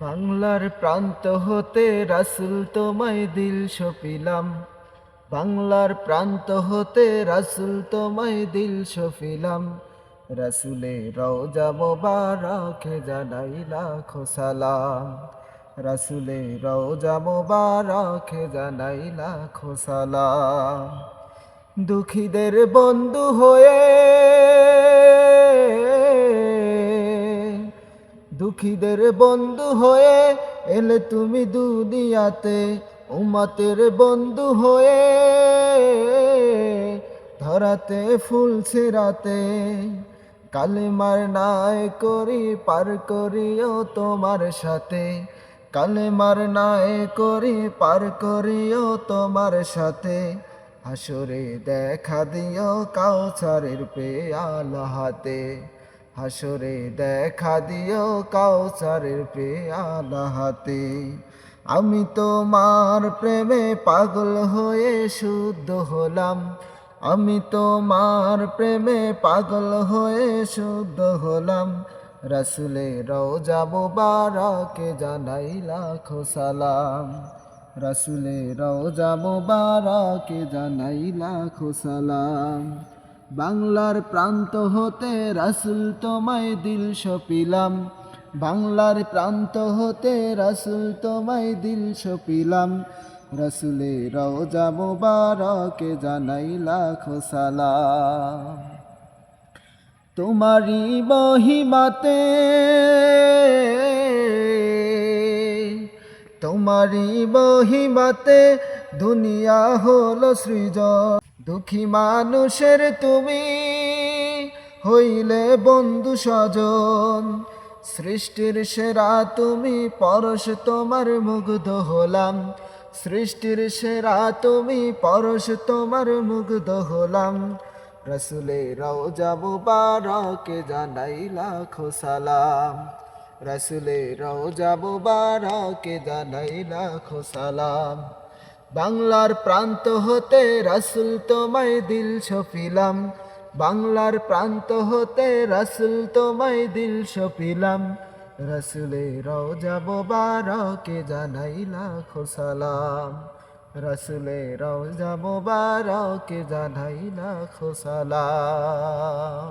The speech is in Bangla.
বাংলার প্রান্ত হতে রাসুল তোমায় দিল সপিলাম বাংলার প্রান্ত হতে রাসুল তোমায় দিল সপিলাম রাসুলে রওজা মোবারকে জানাই লাখো সালাম। রাসুলে রওজা মোবারকে জানাই লাখো সালাম। দুঃখীদের বন্ধু হয়ে দুঃখীদের বন্ধু হয়ে এলে তুমি দুনিয়াতে উমাতের বন্ধু হয়ে ধরাতে, ফুল ছিড়াতে, কালেমার নাই করি, পার করিও তোমার সাথে। কালেমার নাই করি, পার করিও তোমার সাথে। হাসরে দেখা দিও কাউচারের পেয়াল হাতে। হাসরে দেখা দিও কাউচারের পেয়াল হাতে। আমি তোমার প্রেমে পাগল হয়ে শুদ্ধ হলাম। আমি তোমার প্রেমে পাগল হয়ে শুদ্ধ হলাম। রসুলে রওজা মুবারকে জানাই লাখো সালাম। রসুলে রওজা মুবারকে জানাই লাখো সালাম। বাংলার প্রান্ত হতে রাসুল তোমায় দিল সপিলাম। বাংলার প্রান্ত হতে রাসুল তোমায় দিল সপিলাম। রসুলে রওজা মুবারকে জানাই লাখো সালাম। তোমারি মহিমাতে তোমারি মহিমাতে দুনিয়া হলো সৃজন। দুঃখী মানুষের তুমি হইলে বন্ধু স্বজন। সৃষ্টির সেরা তুমি, পরশ তোমার মুগ্ধ হলাম। সৃষ্টির সেরা তুমি, পরশ তোমার মুগ্ধ হলাম। রসুলে রওজা মুবারকে জানাই লাখো সালাম। রসুলে রওজা মুবারকে জানাই লাখো সালাম। বাংলার প্রান্ত হতে রসুল তোমায় দিল সপিলাম বাংলার প্রান্ত হতে রসুল তোমায় দিল সপিলাম রসুলে রওজা মুবারকে জানাই লাখো সালাম রসুলে রওজা মুবারকে জানাই লাখো সালাম